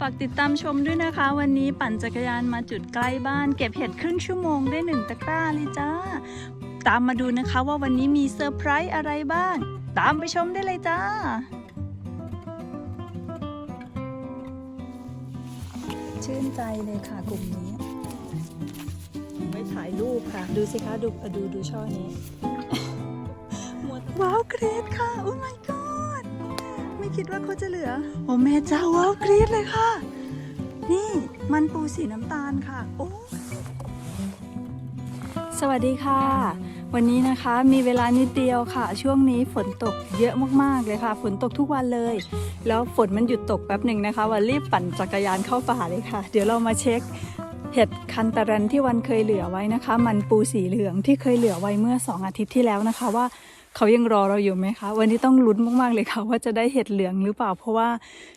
ฝากติดตามชมด้วยนะคะ วันนี้ปั่นจักรยานมาจุดใกล้บ้าน เก็บเห็ดครึ่งชั่วโมงได้หนึ่งตะกร้าเลยจ้า ตามมาดูนะคะว่าวันนี้มีเซอร์ไพรส์อะไรบ้าง ตามไปชมได้เลยจ้าชื่นใจเลยค่ะกลุ่มนี้ ไว้ถ่ายรูปค่ะ ดูสิคะ ดูดูดูช่อนี้ว้าวเกรดค่ะ โอ้ my god ไม่คิด ว่าเขาจะเหลือ โอ้แม่เจ้าว้าวเกรดเลยค่ะ นี่มันปูสีน้ำตาลค่ะ โอ้สวัสดีค่ะ วันนี้นะคะมีเวลานิดเดียวค่ะ ช่วงนี้ฝนตกเยอะมากๆเลยค่ะ ฝนตกทุกวันเลย แล้วฝนมันหยุดตกแป๊บหนึ่งนะคะวันรีบปั่นจักรยานเข้าป่าเลยค่ะ เดี๋ยวเรามาเช็คเห็ดคันตะรันที่วันเคยเหลือไว้นะคะ มันปูสีเหลืองที่เคยเหลือไว้เมื่อ 2 อาทิตย์ที่แล้วนะคะว่า เขายังรอเราอยู่ไหมคะ วันนี้ต้องลุ้นมากๆเลยค่ะ ว่าจะได้เห็ดเหลืองหรือเปล่า เพราะว่า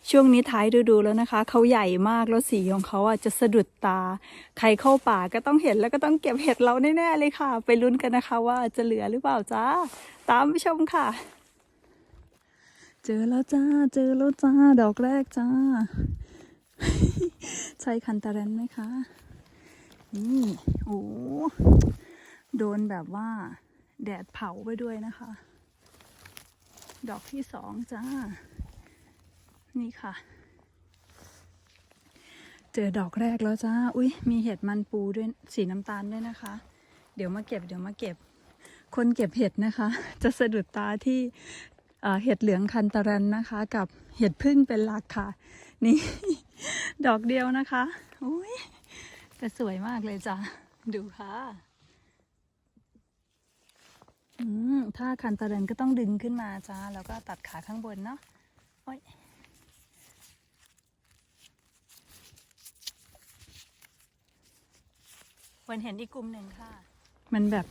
ช่วงนี้ท้ายฤดูแล้วนะคะ เขาใหญ่มากแล้วสีของเขาอะจะสะดุดตา ใครเข้าป่าก็ต้องเห็นแล้วก็ต้องเก็บเห็ดเราแน่ๆเลยค่ะ ไปลุ้นกันนะคะ ว่าจะเหลือหรือเปล่าจ้าตามไปชมค่ะ เจอแล้วจ้า เจอแล้วจ้า ดอกแรกจ้า ใช่คันตะเรนไหมคะ นี่ โอ้ โดนแบบว่า แดดเผาไปด้วยนะคะ ดอกที่สองจ้า นี่ค่ะ เจอดอกแรกแล้วจ้า อุ้ยมีเห็ดมันปูด้วยสีน้ำตาลด้วยนะคะ เดี๋ยวมาเก็บเดี๋ยวมาเก็บ คนเก็บเห็ดนะคะ จะสะดุดตาที่เห็ดเหลืองคันตะรันนะคะ กับเห็ดพึ่งเป็นหลักค่ะ นี่ ดอกเดียวนะคะ อุ้ยแต่สวยมากเลยจ้ะ ดูค่ะ ถ้าคันตะเรนก็ต้องดึงขึ้นมาจ้า แล้วก็ตัดขาข้างบนเนาะโอ้ยวันเห็นอีกกลุ่มหนึ่งค่ะ มันแบบ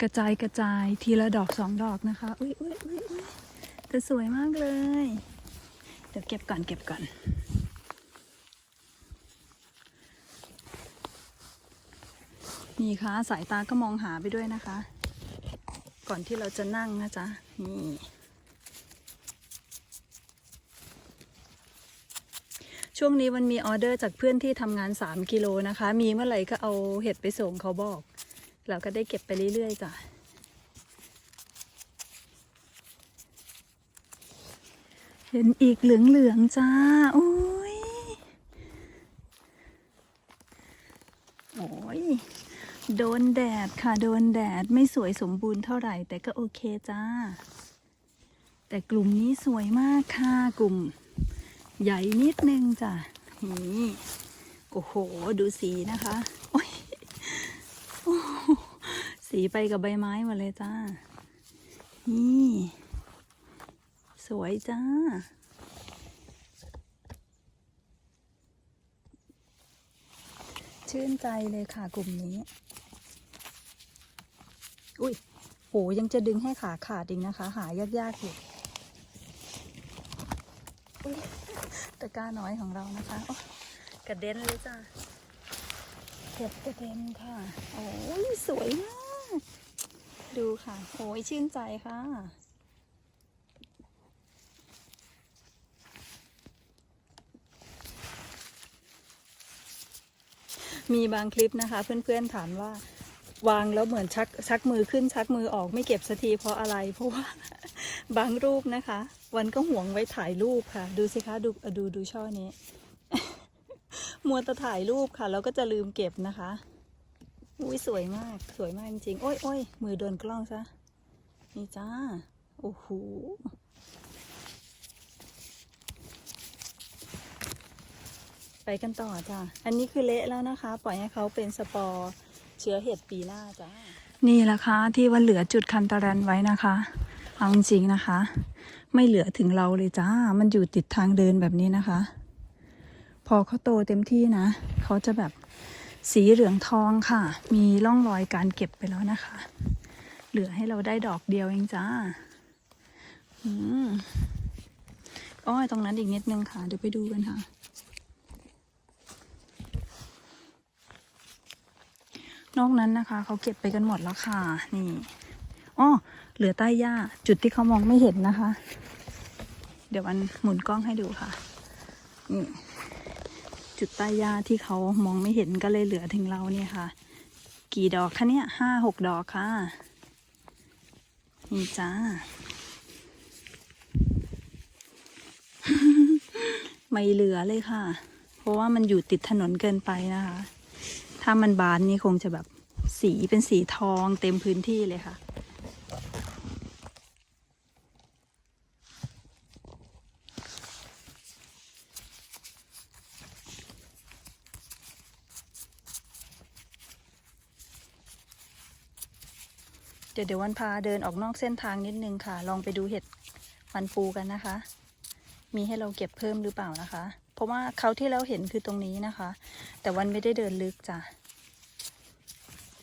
กระจายกระจายทีละดอกสองดอกนะคะ อุ้ยอุ้ยอุ้ยอุ้ยแต่สวยมากเลย เดี๋ยวเก็บก่อนเก็บก่อนนี่ค่ะสายตาก็มองหาไปด้วยนะคะ ก่อนที่เราจะนั่งนะจ๊ะ นี่ ช่วงนี้มันมีออเดอร์จากเพื่อนที่ทำงาน 3 กิโลนะคะ มีเมื่อไหร่ก็เอาเห็ดไปส่งเขาบอก เราก็ได้เก็บไปเรื่อยๆจ้ะเห็นอีกเหลืองๆจ้า โอ้ย โอ้ย โดนแดดค่ะโดนแดดไม่สวยสมบูรณ์เท่าไหร่ แต่ก็โอเคจ้า แต่กลุ่มนี้สวยมากค่ะกลุ่ม ใหญ่นิดนึงจ้ะนี่โอ้โห ดูสีนะคะโอ้ยโอ้สีไปกับใบไม้หมดเลยจ้า นี่ สวยจ้าชื่นใจเลยค่ะกลุ่มนี้ อุ้ยโหยังจะดึงให้ขาขาดอีกนะคะ หายากๆอยู่ตะกร้าน้อยของเรานะคะกระเด็นเลยจ้ะเก็บกระเด็นค่ะ โอ้ยสวยมาก ดูค่ะ โอ้ยชื่นใจค่ะมีบางคลิปนะคะ เพื่อนๆถามว่า วางแล้วเหมือนชักชักมือขึ้นชักมือออกไม่เก็บสักทีเพราะอะไร เพราะว่าบางรูปนะคะ วันก็ห่วงไว้ถ่ายรูปค่ะ ดูสิคะดูดูดูช่อนี้ มัวแต่ถ่ายรูปค่ะ แล้วก็จะลืมเก็บนะคะอุ้ยสวยมากสวยมากจริงๆโอ้ยโอ้ยมือโดนกล้องซะนี่จ้าโอ้โหไปกันต่อจ้ะ อันนี้คือเละแล้วนะคะ ปล่อยให้เขาเป็นสปอร์ เชื้อเห็ดปีหน้าจ้านี่แหละค่ะที่ว่าเหลือจุดคันตะรันไว้นะคะเอาจริงนะคะ ไม่เหลือถึงเราเลยจ้า มันอยู่ติดทางเดินแบบนี้นะคะ พอเขาโตเต็มที่นะเขาจะแบบสีเหลืองทองค่ะ มีร่องรอยการเก็บไปแล้วนะคะ เหลือให้เราได้ดอกเดียวเองจ้าอืมอ้อยตรงนั้นอีกนิดนึงค่ะ เดี๋ยวไปดูกันค่ะ นอกนั้นนะคะ เขาเก็บไปกันหมดแล้วค่ะ นี่อ้อเหลือใต้หญ้าจุดที่เขามองไม่เห็นนะคะ เดี๋ยวมันหมุนกล้องให้ดูค่ะ นี่จุดใต้หญ้าที่เขามองไม่เห็นก็เลยเหลือถึงเราเนี่ยค่ะ กี่ดอกคะเนี่ยห้าหกดอกค่ะ นี่จ้า ไม่เหลือเลยค่ะ เพราะว่ามันอยู่ติดถนนเกินไปนะคะ ถ้ามันบานนี่คงจะแบบสีเป็นสีทองเต็มพื้นที่เลยค่ะ เดี๋ยวเดี๋ยววันพาเดินออกนอกเส้นทางนิดนึงค่ะ ลองไปดูเห็ดมันปูกันนะคะ มีให้เราเก็บเพิ่มหรือเปล่านะคะ ราะว่าเขาวที่เราเห็นคือตรงนี้นะคะ แต่วันไม่ได้เดินลึกจ้ะ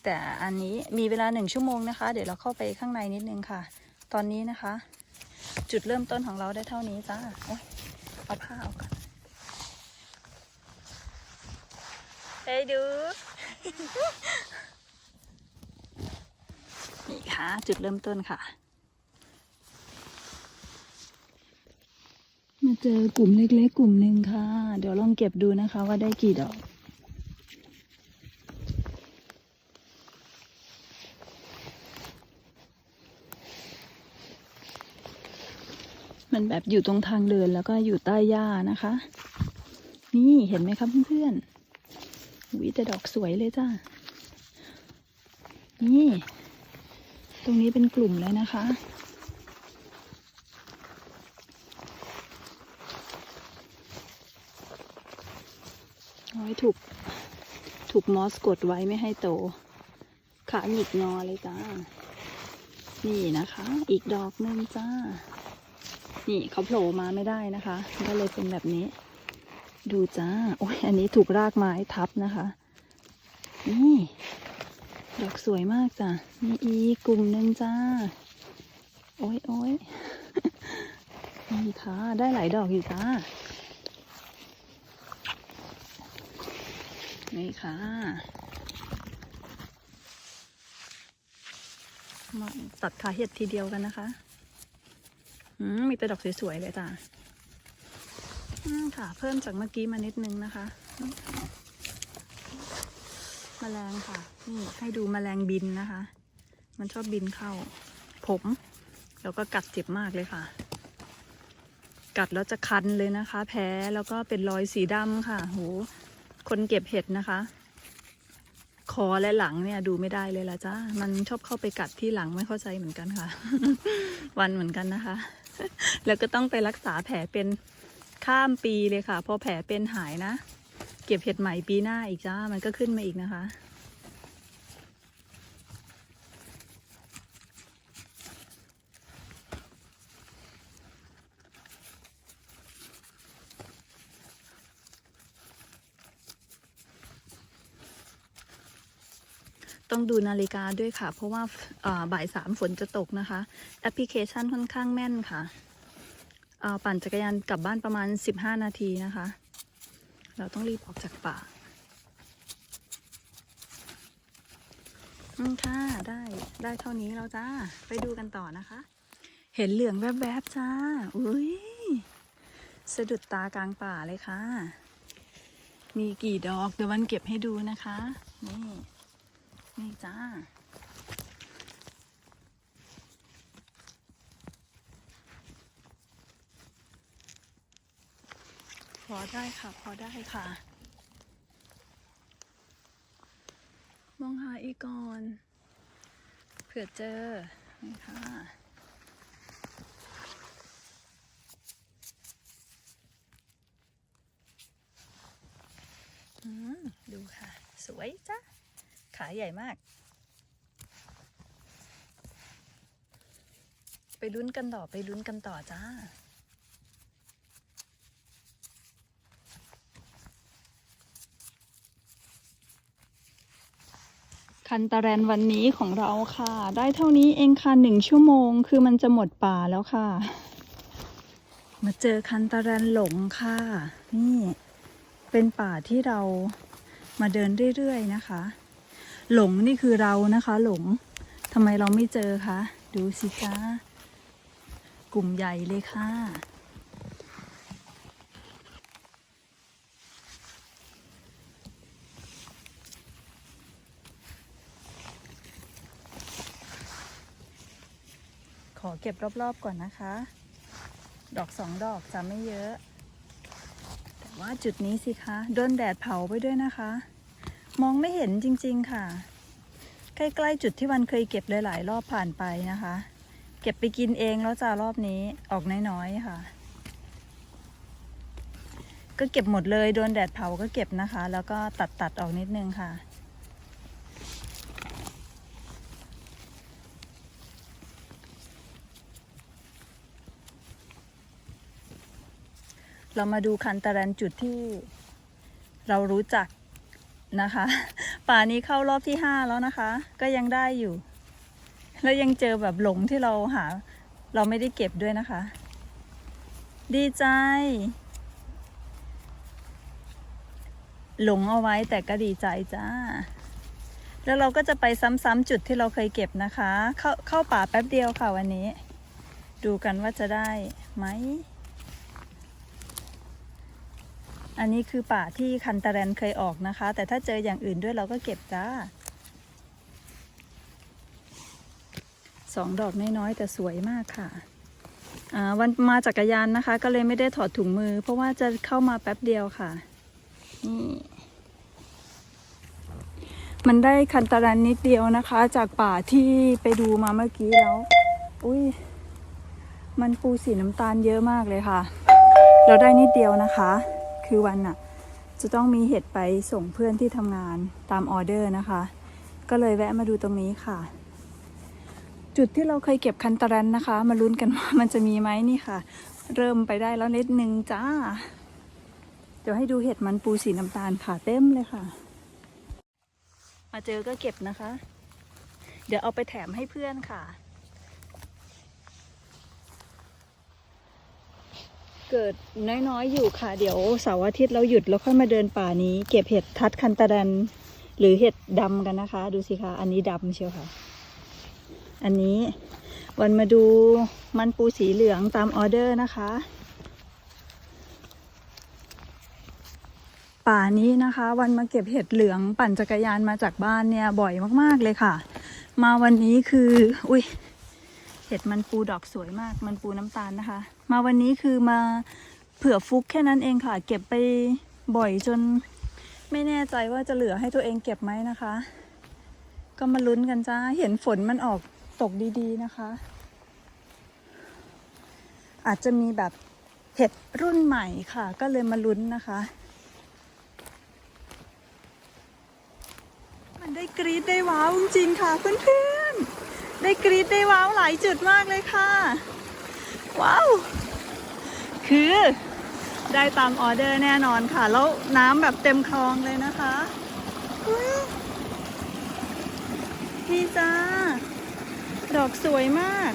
แต่อันนี้มีเวลาหนึ่งชั่วโมงนะคะ เดี๋ยวเราเข้าไปข้างในนิดนึงค่ะ ตอนนี้นะคะ จุดเริ่มต้นของเราได้เท่านี้จ้าโอ๊ยเอาผ้าออกก่อนเฮ้ยดู นี่ค่ะ จุดเริ่มต้นค่ะ มา เจอกลุ่มเล็กๆ กลุ่มหนึ่งค่ะ เดี๋ยวลองเก็บดูนะคะว่าได้กี่ดอก มันแบบอยู่ตรงทางเดินแล้วก็อยู่ใต้หญ้านะคะ นี่เห็นไหมครับเพื่อนๆวิแต่ดอกสวยเลยจ้านี่ ตรงนี้เป็นกลุ่มเลยนะคะ เอาไว้ถูก ถูกมอสกดไว้ไม่ให้โต ขาหงิกงอเลยจ้า นี่นะคะ อีกดอกหนึ่งจ้า นี่เขาโผล่มาไม่ได้นะคะ ก็เลยเป็นแบบนี้ ดูจ้า โอ้ยอันนี้ถูกรากไม้ทับนะคะ นี่ ดอกสวยมากจ้ะมีอีกกลุ่มหนึ่งจ้า โอ้ยโอ้ยนี่ค่ะ ได้หลายดอกอยู่จ้า นี่ค่ะ มาตัดขาเห็ดทีเดียวกันนะคะ อืม มีแต่ดอกสวยๆเลยจ้ะอืมค่ะ เพิ่มจากเมื่อกี้มานิดนึงนะคะมแมลงค่ะ นี่ให้ดูมแมลงบินนะคะ มันชอบบินเข้า ผม แล้วก็กัดเจ็บมากเลยค่ะ กัดแล้วจะคันเลยนะคะ แพ้แล้วก็เป็นรอยสีดำค่ะ โห คนเก็บเห็ดนะคะ คอและหลังเนี่ยดูไม่ได้เลยละจ้ามันชอบเข้าไปกัดที่หลังไม่เข้าใจเหมือนกันค่ะ วันเหมือนกันนะคะ แล้วก็ต้องไปรักษาแผลเป็นข้ามปีเลยค่ะ พอแผลเป็นหายนะ เก็บเห็ดใหม่ปีหน้าอีกจ้ามันก็ขึ้นมาอีกนะคะ ต้องดูนาฬิกาด้วยค่ะ เพราะว่าบ่ายสามฝนจะตกนะคะ แอปพลิเคชันค่อนข้างแม่นค่ะอ่าปั่นจักรยานกลับบ้านประมาณ 15 นาทีนะคะ เราต้องรีบออกจากป่าอืมค่ะ ได้ได้เท่านี้แล้วจ้า ไปดูกันต่อนะคะ เห็นเหลืองแวบๆจ้า อุ้ยสะดุดตากลางป่าเลยค่ะ มีกี่ดอกเดี๋ยววันเก็บให้ดูนะคะ นี่ นี่จ้า พอได้ค่ะ พอได้ค่ะ มองหาอีกก่อน เผื่อเจอ นี่ค่ะดูค่ะ สวยจ้ะ ขาใหญ่มาก ไปลุ้นกันต่อไปลุ้นกันต่อจ้า คันตาแรนวันนี้ของเราค่ะ ได้เท่านี้เองค่ะหนึ่งชั่วโมง คือมันจะหมดป่าแล้วค่ะ มาเจอคันตาแรนหลงค่ะ นี่เป็นป่าที่เรามาเดินเรื่อย ๆ นะคะ หลงนี่คือเรานะคะ หลงทำไมเราไม่เจอคะดูสิคะกลุ่มใหญ่เลยค่ะ ขอเก็บรอบๆก่อนนะคะ ดอกสองดอกจะไม่เยอะ แต่ว่าจุดนี้สิคะโดนแดดเผาไปด้วยนะคะ มองไม่เห็นจริง ๆ ค่ะ ใกล้ๆจุดที่วันเคยเก็บหลายๆรอบผ่านไปนะคะ เก็บไปกินเองแล้วจ้ารอบนี้ออกน้อยๆค่ะ ก็เก็บหมดเลยโดนแดดเผาก็เก็บนะคะ แล้วก็ตัดตัดๆออกนิดนึงค่ะเรามาดูคันตะแรนจุดที่เรารู้จัก นะคะ ป่านี้เข้ารอบที่ห้าแล้วนะคะ ก็ยังได้อยู่ แล้วยังเจอแบบหลงที่เราหา เราไม่ได้เก็บด้วยนะคะ ดีใจ หลงเอาไว้แต่ก็ดีใจจ้า แล้วเราก็จะไปซ้ำๆจุดที่เราเคยเก็บนะคะ เข้าเข้าป่าแป๊บเดียวค่ะวันนี้ ดูกันว่าจะได้ไหม อันนี้คือป่าที่คันตะแรนเคยออกนะคะ แต่ถ้าเจออย่างอื่นด้วยเราก็เก็บจ้าสองดอกน้อยๆแต่สวยมากค่ะอ่าวันมาจักรยานนะคะ ก็เลยไม่ได้ถอดถุงมือ เพราะว่าจะเข้ามาแป๊บเดียวค่ะนี่มันได้คันตะแรนนิดเดียวนะคะ จากป่าที่ไปดูมาเมื่อกี้แล้ว อุ้ยมันปูสีน้ำตาลเยอะมากเลยค่ะ เราได้นิดเดียวนะคะ คือวันน่ะจะต้องมีเห็ดไปส่งเพื่อนที่ทำงานตามออเดอร์นะคะ ก็เลยแวะมาดูตรงนี้ค่ะ จุดที่เราเคยเก็บคันตะแรนนะคะ มาลุ้นกันว่ามันจะมีไหมนี่ค่ะ เริ่มไปได้แล้วนิดนึงจ้า เดี๋ยวให้ดูเห็ดมันปูสีน้ำตาลค่ะเต็มเลยค่ะ มาเจอก็เก็บนะคะ เดี๋ยวเอาไปแถมให้เพื่อนค่ะ เกิดน้อยๆอยู่ค่ะ เดี๋ยวเสาร์อาทิตย์เราหยุดแล้วค่อยมาเดินป่านี้ เก็บเห็ดทัดคันตะแรนหรือเห็ดดำกันนะคะ ดูสิคะอันนี้ดำเชียวค่ะ อันนี้วันมาดูมันปูสีเหลืองตามออเดอร์นะคะ ป่านี้นะคะ วันมาเก็บเห็ดเหลืองปั่นจักรยานมาจากบ้านเนี่ยบ่อยมากๆเลยค่ะ มาวันนี้คือ อุ้ยเห็ดมันปูดอกสวยมาก มันปูน้ำตาลนะคะ มาวันนี้คือมาเผื่อฟุกแค่นั้นเองค่ะ เก็บไปบ่อยจน ไม่แน่ใจว่าจะเหลือให้ตัวเองเก็บไหมนะคะ ก็มาลุ้นกันจ้า เห็นฝนมันออกตกดีๆนะคะ อาจจะมีแบบเห็ดรุ่นใหม่ค่ะ ก็เลยมาลุ้นนะคะ มันได้กรีดได้ว้าวจริงค่ะเพื่อนๆได้กรีดได้ว้าวหลายจุดมากเลยค่ะ ว้าว คือได้ตามออเดอร์แน่นอนค่ะ แล้วน้ำแบบเต็มคลองเลยนะคะนี่จ้า ดอกสวยมาก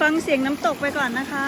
ฟังเสียงน้ำตกไปก่อนนะคะ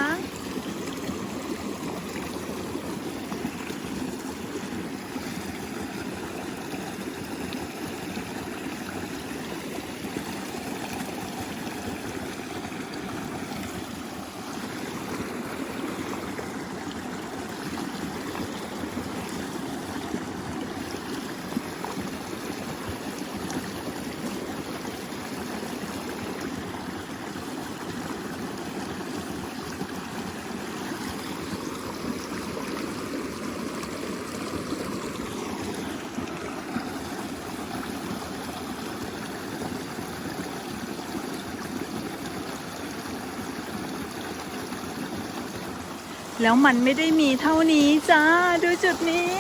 แล้วมันไม่ได้มีเท่านี้จ้า ดูจุดนี้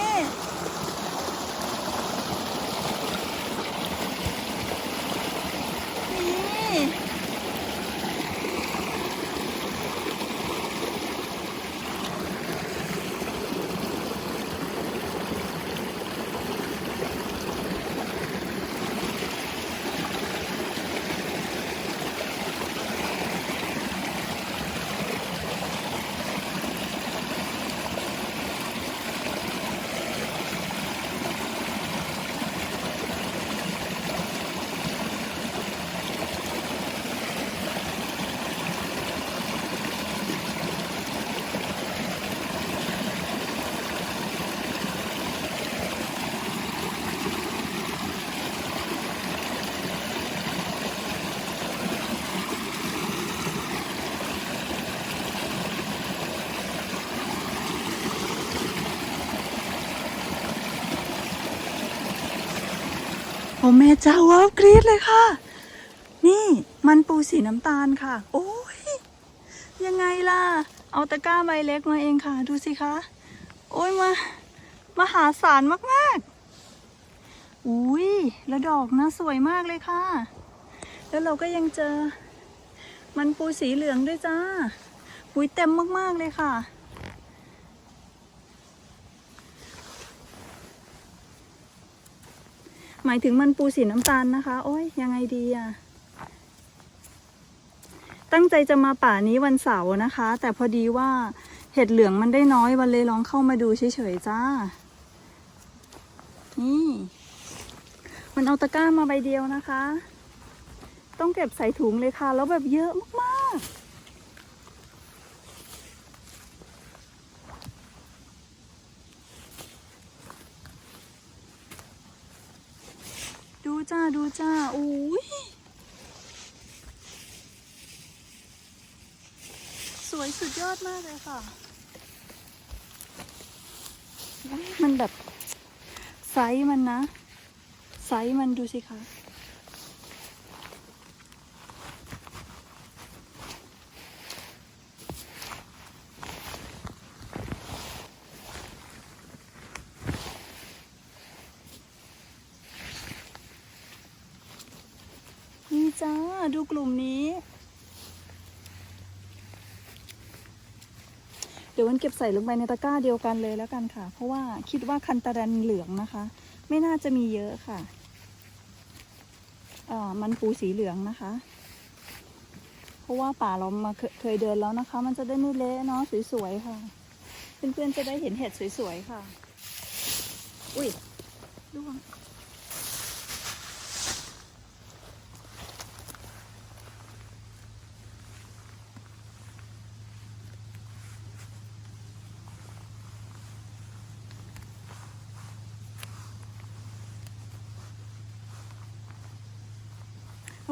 อ้แม่เจ้าว้าวกรี๊ดเลยค่ะ นี่มันปูสีน้ำตาลค่ะ โอ้ยยังไงล่ะ เอาตะกร้าใบเล็กมาเองค่ะ ดูสิคะ โอ้ยมามหาศาลมากๆ อุ้ยแล้วดอกนะสวยมากเลยค่ะ แล้วเราก็ยังเจอ มันปูสีเหลืองด้วยจ้าอุ้ยเต็มมากๆเลยค่ะ หมายถึงมันปูสีน้ำตาลนะคะ โอ้ยยังไงดีอะตั้งใจจะมาป่านี้วันเสาร์นะคะ แต่พอดีว่าเห็ดเหลืองมันได้น้อยวันเลยลองเข้ามาดูเฉยๆจ้า นี่ มันเอาตะกร้ามาใบเดียวนะคะ ต้องเก็บใส่ถุงเลยค่ะ แล้วแบบเยอะมากๆ จ้าดูจ้าอุ้ยสวยสุดยอดมากเลยค่ะ มันแบบไซส์มันนะ ไซส์มันดูสิคะ นี่จ้า ดู กลุ่มนี้ เดี๋ยววันเก็บใส่ลงไปในตะกร้าเดียวกันเลยแล้วกันค่ะ เพราะว่าคิดว่าคันตะแรนเหลืองนะคะ ไม่น่าจะมีเยอะค่ะอ่อมันปูสีเหลืองนะคะ เพราะว่าป่าเรามาเคเคยเดินแล้วนะคะ มันจะได้ไม่เละเนาะสวยๆค่ะ เพื่อนๆจะได้เห็นเห็ดสวยๆค่ะ อุ้ยร่วง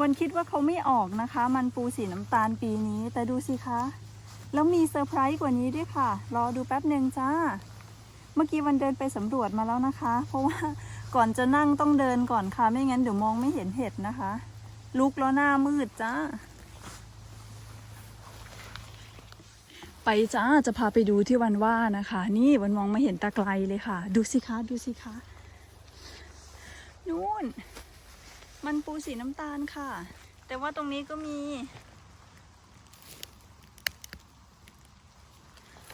วันคิดว่าเขาไม่ออกนะคะ มันปูสีน้ำตาลปีนี้ แต่ดูสิคะ แล้วมีเซอร์ไพรส์กว่านี้ด้วยค่ะ รอดูแป๊บหนึ่งจ้า เมื่อกี้วันเดินไปสำรวจมาแล้วนะคะ เพราะว่าก่อนจะนั่งต้องเดินก่อนค่ะ ไม่งั้นเดี๋ยวมองไม่เห็นเห็ดนะคะ ลุกแล้วหน้ามืดจ้า ไปจ้าจะพาไปดูที่วันว่านะคะ นี่วันมองไม่เห็นตาไกลเลยค่ะ ดูสิคะ ดูสิคะ นู่น มันปูสีน้ำตาลค่ะ แต่ว่าตรงนี้ก็มี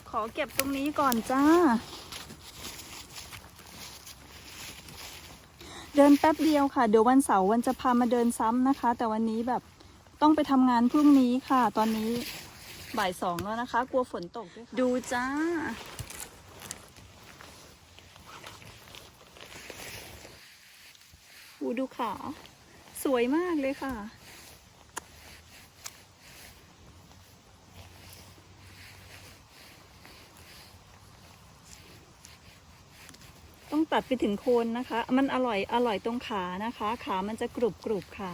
ขอเก็บตรงนี้ก่อนจ้า เดินแป๊บเดียวค่ะ เดี๋ยววันเสาร์วันจะพามาเดินซ้ำนะคะ แต่วันนี้แบบต้องไปทำงานพรุ่งนี้ค่ะ ตอนนี้บ่ายสองแล้วนะคะ กลัวฝนตกด้วยดูจ้าอูดูขา สวยมากเลยค่ะ ต้องตัดไปถึงโคนนะคะ มันอร่อยอร่อยตรงขานะคะ ขามันจะกรุบกรุบค่ะ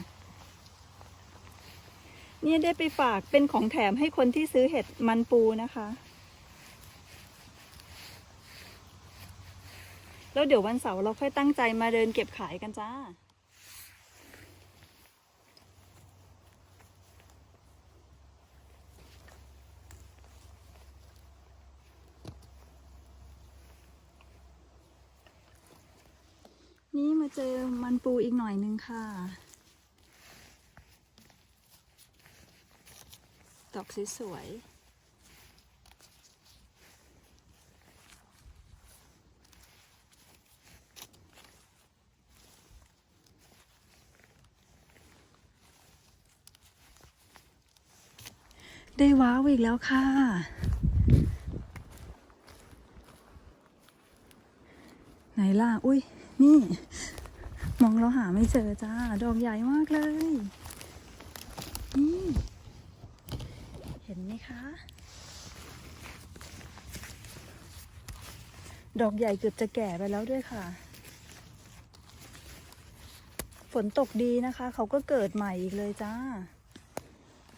เนี่ยได้ไปฝากเป็นของแถมให้คนที่ซื้อเห็ดมันปูนะคะแล้วเดี๋ยววันเสาร์เราค่อยตั้งใจมาเดินเก็บขายกันจ้า นี่มาเจอมันปูอีกหน่อยนึงค่ะ ดอกสวยๆได้ว้าวอีกแล้วค่ะ ไหนล่ะ อุ้ย นี่ มองเราหาไม่เจอจ้า ดอกใหญ่มากเลย นี่ เห็นไหมคะ ดอกใหญ่เกือบจะแก่ไปแล้วด้วยค่ะ ฝนตกดีนะคะ เขาก็เกิดใหม่อีกเลยจ้า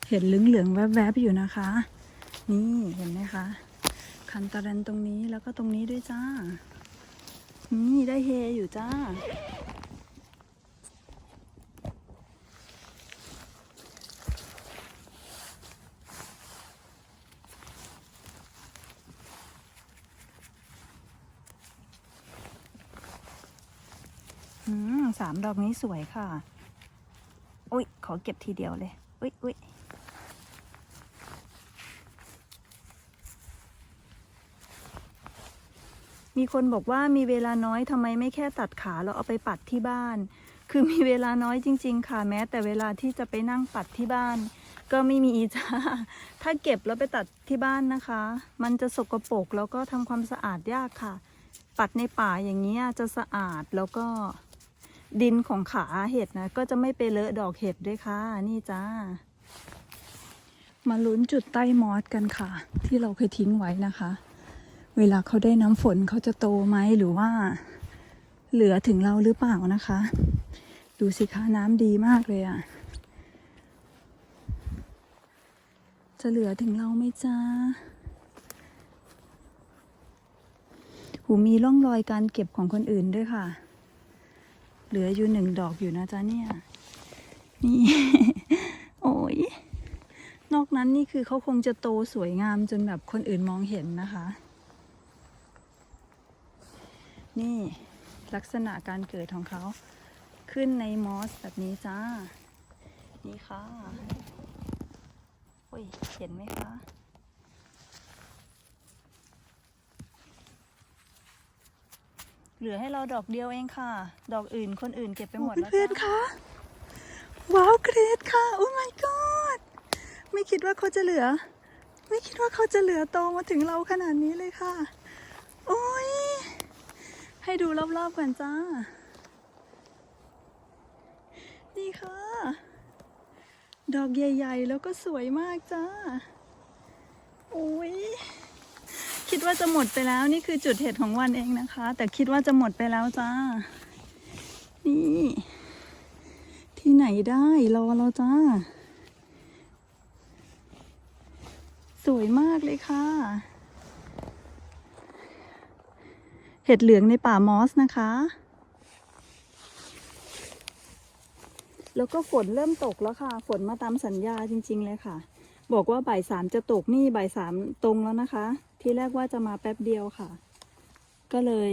เห็นเหลืองๆแวบๆอยู่นะคะ นี่เห็นไหมคะ คันตะเรนตรงนี้แล้วก็ตรงนี้ด้วยจ้า นี่ได้เฮอยู่จ้า อืมสามดอกนี้สวยค่ะ อุ้ยขอเก็บทีเดียวเลย อุ้ยอุ้ย มีคนบอกว่ามีเวลาน้อยทำไมไม่แค่ตัดขาแล้วเอาไปปัดที่บ้าน คือมีเวลาน้อยจริง ๆ ค่ะแม้ แต่เวลาที่จะไปนั่งปัดที่บ้าน ก็ไม่มีจ้าถ้าเก็บแล้วไปตัดที่บ้านนะคะ มันจะสกปรกแล้วก็ทำความสะอาดยากค่ะ ปัดในป่าอย่างนี้ยจะสะอาดแล้วก็ดินของขาเห็ดนะก็จะไม่ไปเลอะดอกเห็ดด้วยค่ะ นี่จ้า มาลุ้นจุดใต้มอสกันค่ะ ที่เราเคยทิ้งไว้นะคะ เวลาเขาได้น้ำฝนเขาจะโตไหมหรือว่า เหลือถึงเราหรือเปล่านะคะ ดูสิคะน้ำดีมากเลยอะ่ะ จะเหลือถึงเราไหมจ้าหูมีร่องรอยการเก็บของคนอื่นด้วยค่ะ เหลืออยู่หนึ่งดอกอยู่นะจ๊ะเนี่ย นี่ โอ้ยนอกนั้นนี่คือเขาคงจะโตสวยงามจนแบบคนอื่นมองเห็นนะคะ นี่ลักษณะการเกิดของเขา ขึ้นในมอสแบบนี้จ้า นี่ค่ะโอ้ยเห็นไหมคะเหลือให้เราดอกเดียวเองค่ะ ดอกอื่นคนอื่นเก็บไปหมดแล้วเพื่อนจ้าๆคะว้าวเกรดค่ะ โอ้ my god ไม่คิดว่าเขาจะเหลือ ไม่คิดว่าเขาจะเหลือโตมาถึงเราขนาดนี้เลยค่ะ โอ้ย ให้ดูรอบๆกันจ้า นี่ค่ะ ดอกใหญ่ๆ แล้วก็สวยมากจ้าโอ้ยคิดว่าจะหมดไปแล้วนี่คือจุดเห็ดของวันเองนะคะ แต่คิดว่าจะหมดไปแล้วจ้า นี่ ที่ไหนได้รอเราจ้า สวยมากเลยค่ะ เห็ดเหลืองในป่ามอสนะคะ แล้วก็ฝนเริ่มตกแล้วค่ะ ฝนมาตามสัญญาจริง ๆ เลยค่ะ บอกว่าบ่ายสามจะตกนี่บ่ายสามตรงแล้วนะคะ ที่แรกว่าจะมาแป๊บเดียวค่ะ ก็เลย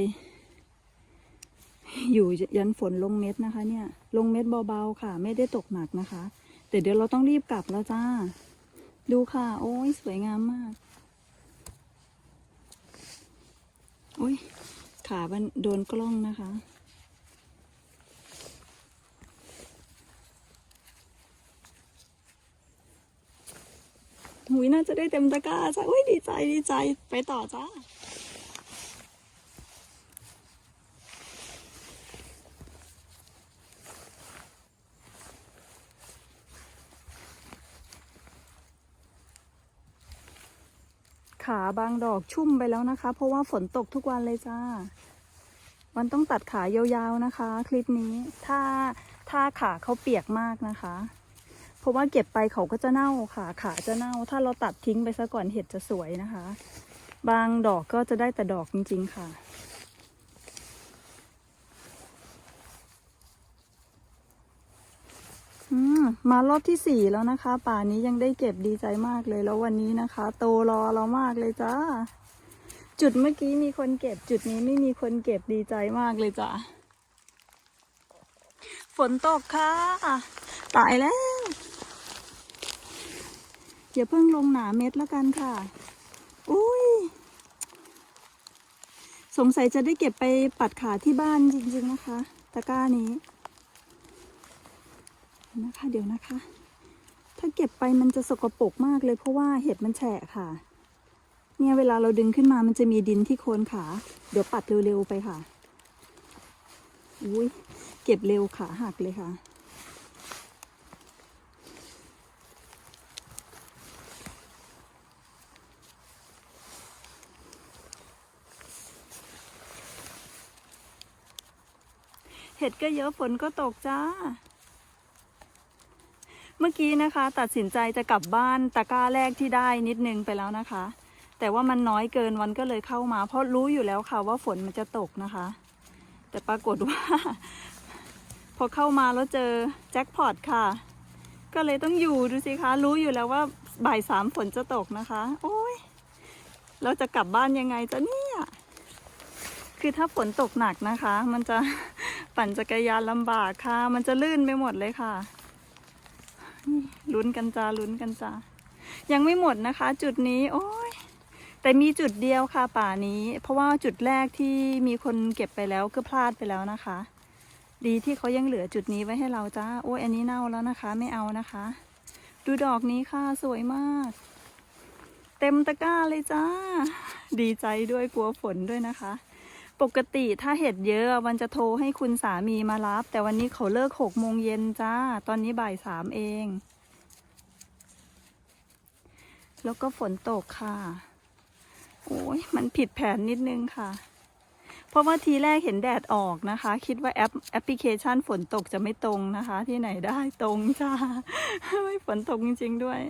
อยู่ยันฝนลงเม็ดนะคะ เนี่ย ลงเม็ดเบาๆค่ะ ไม่ได้ตกหนักนะคะ แต่เดี๋ยวเราต้องรีบกลับแล้วจ้า ดูค่ะ โอ้ยสวยงามมาก โอ้ย ขามันโดนกล้องนะคะ หุยน่าจะได้เต็มตะกร้าจ้าอุ้ยดีใจดีใจไปต่อจ้า บางดอกชุ่มไปแล้วนะคะ เพราะว่าฝนตกทุกวันเลยจ้า มันต้องตัดขายาวๆนะคะ คลิปนี้ ถ้าถ้าขาเขาเปียกมากนะคะ เพราะว่าเก็บไปเขาก็จะเน่าค่ะ ขาจะเน่า ถ้าเราตัดทิ้งไปซะก่อนเห็ดจะสวยนะคะ บางดอกก็จะได้แต่ดอกจริงๆค่ะ มารอบที่สี่แล้วนะคะ ป่านี้ยังได้เก็บดีใจมากเลยแล้ววันนี้นะคะ โตรอเรามากเลยจ้า จุดเมื่อกี้มีคนเก็บ จุดนี้ไม่มีคนเก็บดีใจมากเลยจ้าฝนตกค่ะ ตายแล้ว อย่าเพิ่งลงหนาเม็ดแล้วกันค่ะ อุ้ย สงสัยจะได้เก็บไปปัดขาที่บ้านจริงๆนะคะ ตะกร้านี้ นะคะเดี๋ยวนะคะ ถ้าเก็บไปมันจะสกปรกมากเลยเพราะว่าเห็ดมันแฉะค่ะ เนี่ยเวลาเราดึงขึ้นมามันจะมีดินที่โคนขา เดี๋ยวปัดเร็วๆไปค่ะอุ้ยเก็บเร็วขาหักเลยค่ะเห็ดก็เยอะฝนก็ตกจ้า เมื่อกี้นะคะ ตัดสินใจจะกลับบ้านตะกร้าแรกที่ได้นิดนึงไปแล้วนะคะ แต่ว่ามันน้อยเกินวันก็เลยเข้ามา เพราะรู้อยู่แล้วค่ะว่าฝนมันจะตกนะคะ แต่ปรากฏว่า พอเข้ามาแล้วเจอแจ็คพอตค่ะ ก็เลยต้องอยู่ดูสิคะ รู้อยู่แล้วว่าบ่ายสามฝนจะตกนะคะ โอ้ยเราจะกลับบ้านยังไงจะเนี่ยคือถ้าฝนตกหนักนะคะ มันจะปั่นจักรยานลำบากค่ะ มันจะลื่นไปหมดเลยค่ะ ลุ้นกันจ้าลุ้นกันจ้ายังไม่หมดนะคะ จุดนี้ โอ้ยแต่มีจุดเดียวค่ะป่านี้ เพราะว่าจุดแรกที่มีคนเก็บไปแล้วก็พลาดไปแล้วนะคะ ดีที่เขายังเหลือจุดนี้ไว้ให้เราจ้าโอ้ยอันนี้เน่าแล้วนะคะ ไม่เอานะคะ ดูดอกนี้ค่ะสวยมาก เต็มตะกร้าเลยจ้า ดีใจด้วยกลัวฝนด้วยนะคะ ปกติถ้าเห็ดเยอะวันจะโทรให้คุณสามีมารับ แต่วันนี้เขาเลิกหกโมงเย็นจ้า ตอนนี้บ่ายสามเอง แล้วก็ฝนตกค่ะ โอ้ยมันผิดแผนนิดนึงค่ะ เพราะว่าทีแรกเห็นแดดออกนะคะ คิดว่าแอปแอปพลิเคชันฝนตกจะไม่ตรงนะคะ ที่ไหนได้ตรงจ้า ไม่ฝนตกจริง ๆด้วย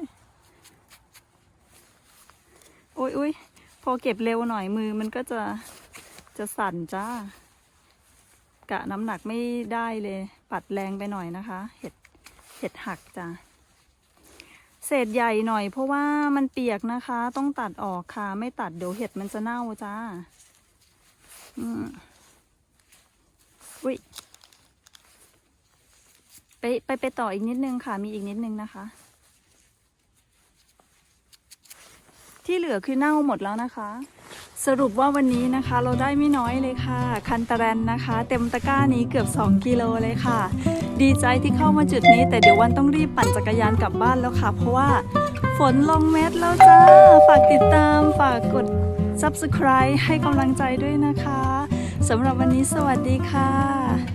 โอ้ยอุ้ยพอเก็บเร็วหน่อยมือมันก็จะ จะสั่นจ้ากะน้ำหนักไม่ได้เลย ปัดแรงไปหน่อยนะคะ เห็ดเห็ดหักจ้าเศษใหญ่หน่อยเพราะว่ามันเปียกนะคะ ต้องตัดออกค่ะ ไม่ตัดเดี๋ยวเห็ดมันจะเน่าจ้าอืมอุ้ยไปไปไปต่ออีกนิดนึงค่ะ มีอีกนิดนึงนะคะ ที่เหลือคือเน่าหมดแล้วนะคะ สรุปว่าวันนี้นะคะเราได้ไม่น้อยเลยค่ะ คันตะแรนนะคะ เต็มตะกร้านี้เกือบ 2 กิโลเลยค่ะ ดีใจที่เข้ามาจุดนี้ แต่เดี๋ยววันต้องรีบปั่นจักรยานกลับบ้านแล้วค่ะ เพราะว่าฝนลงเม็ดแล้วจ้า ฝากติดตามฝากกด subscribe ให้กำลังใจด้วยนะคะสำหรับวันนี้สวัสดีค่ะ